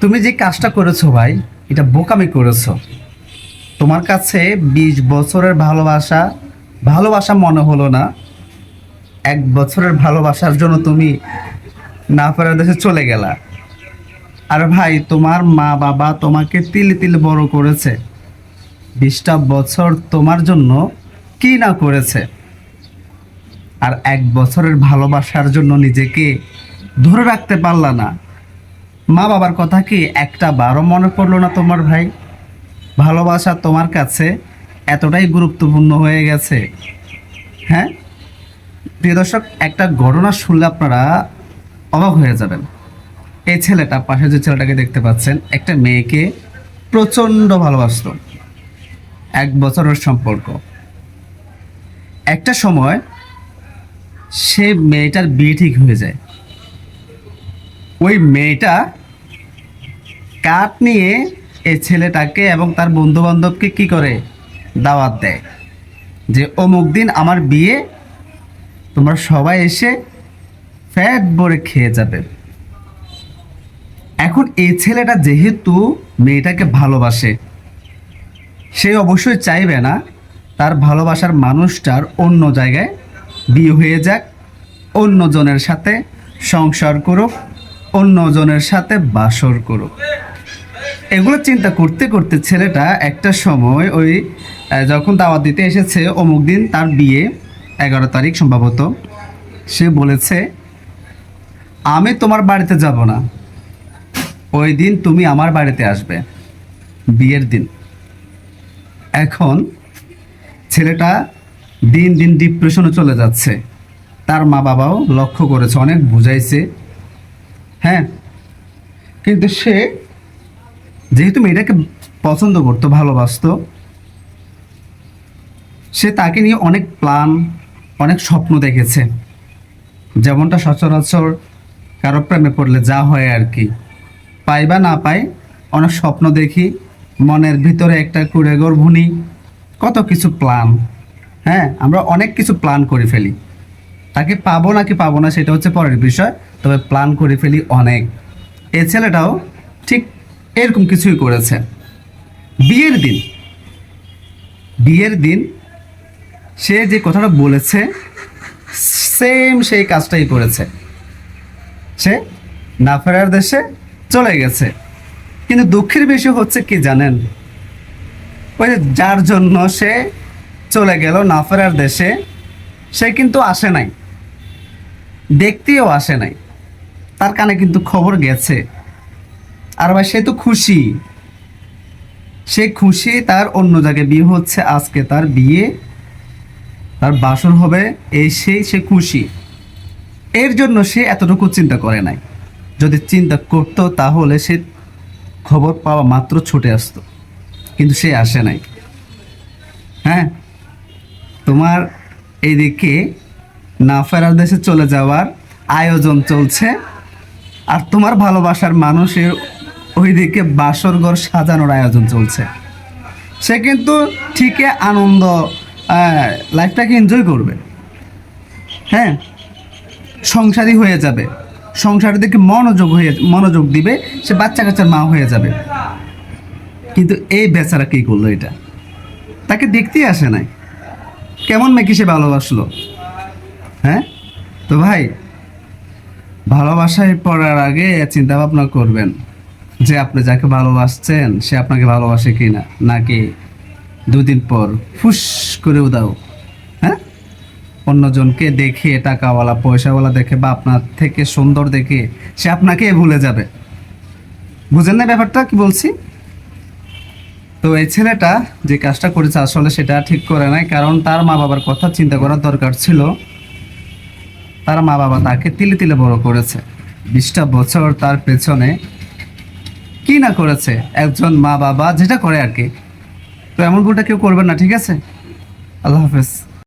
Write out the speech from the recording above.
তুমি যে কাজটা করেছ ভাই, এটা বোকামি করেছ। তোমার কাছে বিশ বছরের ভালোবাসা ভালোবাসা মনে হলো না। এক বছরের ভালোবাসার জন্য তুমি না ফেরার দেশে চলে গেলা। আর ভাই, তোমার মা বাবা তোমাকে তিল তিল বড় করেছে। বিশটা বছর তোমার জন্য কি না করেছে। আর এক বছরের ভালোবাসার জন্য নিজেকে ধরে রাখতে পারলা না। মা বাবার কথা কি একটা বারো মনে পড়ল না তোমার ভাই? ভালোবাসা তোমার কাছে এতটাই গুরুত্বপূর্ণ হয়ে গেছে। হ্যাঁ? প্রিয় দর্শক, একটা ঘটনা শুনলে আপনারা অবাক হয়ে যাবেন। এই ছেলেটা পাশে যে ছেলেটাকে দেখতে পাচ্ছেন, একটা মেয়েকে প্রচণ্ড ভালোবাসত। এক বছরের সম্পর্ক। একটা সময় সে মেয়েটার বিয়ে ঠিক হয়ে যায়। ওই মেয়েটা কাঠ নিয়ে এই ছেলেটাকে এবং তার বন্ধু বান্ধবকে কি করে দাওয়াত দেয়? যে, অমুক দিন আমার বিয়ে, তোমরা সবাই এসে ফ্যাট ভরে খেয়ে যাবে। এখন এই ছেলেটা যেহেতু মেয়েটাকে ভালোবাসে, সে অবশ্যই চাইবে না তার ভালোবাসার মানুষটার অন্য জায়গায় বিয়ে হয়ে যাক, অন্যজনের সাথে সংসার করুক, অন্যজনের সাথে বাসর করুক। এগুলো চিন্তা করতে করতে ছেলেটা একটা সময় ওই যখন দাওয়াত দিতে এসেছে অমুক দিন তার বিয়ে এগারো তারিখ সম্ভবত, সে বলেছে, আমি তোমার বাড়িতে যাব না। ওই দিন তুমি আমার বাড়িতে আসবে, বিয়ের দিন। এখন ছেলেটা দিন দিন ডিপ্রেশনে চলে যাচ্ছে। তার মা বাবাও লক্ষ্য করেছে, অনেক বুঝাইছে। হ্যাঁ কিন্তু সে যেহেতু মেয়েটাকে পছন্দ করতো, ভালোবাসতো, সে তাকে নিয়ে অনেক প্ল্যান, অনেক স্বপ্ন দেখেছে। যেমনটা সচরাচর কারও প্রেমে পড়লে যা হয় আর কি। পাই বা না পাই, অনেক স্বপ্ন দেখি, মনের ভিতরে একটা কুড়ে গর্ভুনি কত কিছু প্ল্যান। হ্যাঁ আমরা অনেক কিছু প্ল্যান করে ফেলি। তাকে পাবো নাকি পাবো না সেটা হচ্ছে পরের বিষয়, তবে প্ল্যান করে ফেলি অনেক। এ ছেলেটাও ঠিক এরকম কিছুই করেছে। বিয়ের দিন বিয়ের দিন সে যে কথাটা বলেছে সেম সেই কাজটাই করেছে। সে না ফেরার দেশে চলে গেছে। কিন্তু দুঃখের বিষয় হচ্ছে কি জানেন? ওই যার জন্য সে চলে গেল না ফেরার দেশে, সে কিন্তু আসে নাই। দেখতেও আসে নাই। তার কানে কিন্তু খবর গেছে। আর ভাই, সে তো খুশি। সে খুশি, তার অন্য জায়গায় বিয়ে হচ্ছে, আজকে তার বিয়ে, তার বাসর হবে এই সেই সে খুশি। এর জন্য সে এতটুকু চিন্তা করে নাই। যদি চিন্তা করতো, তাহলে সে খবর পাওয়া মাত্র ছুটে আসতো। কিন্তু সে আসে নাই। হ্যাঁ? তোমার এইদিকে না ফেরার দেশে চলে যাওয়ার আয়োজন চলছে। আর তোমার ভালোবাসার মানুষের ওইদিকে বাসর ঘর সাজানোর আয়োজন চলছে। সে কিন্তু ঠিকই আনন্দ লাইফটাকে এনজয় করবে। হ্যাঁ সংসারী হয়ে যাবে। সংসারের দিকে মনোযোগ হয়ে, মনোযোগ দিবে, সে বাচ্চা কাচ্চার মা হয়ে যাবে। কিন্তু এই বেচারা কী করল এটা? তাকে দেখতেই আসে নাই। কেমন মেয়েকে সে ভালোবাসলো? হ্যাঁ? তো ভাই, ভালোবাসায় পড়ার আগে চিন্তা ভাবনা করবেন। যে আপনি যাকে ভালোবাসছেন, সে আপনাকে ভালোবাসে কি না নাকি দুদিন পর ফুস করে উদাও হ্যাঁ? অন্যজনকে দেখে, টাকাওয়ালা, পয়সাওয়ালা দেখে বা আপনার থেকে সুন্দর দেখে, সে আপনাকে ভুলে যাবে। বুঝেন না ব্যাপারটা কি বলছি? তো এই ছেলেটা যে কাজটা করেছে আসলে সেটা ঠিক করে নাই, কারণ তার মা বাবার কথা চিন্তা করার দরকার ছিল। তার মা বাবা তাকে তিলে তিলে বড় করেছে। বিশটা বছর তার পেছনে কি না করেছে? একজন মা বাবা যেটা করে আর কি। তো এমন ভুলটা কেউ করবেন না, ঠিক আছে? আল্লাহ হাফেজ।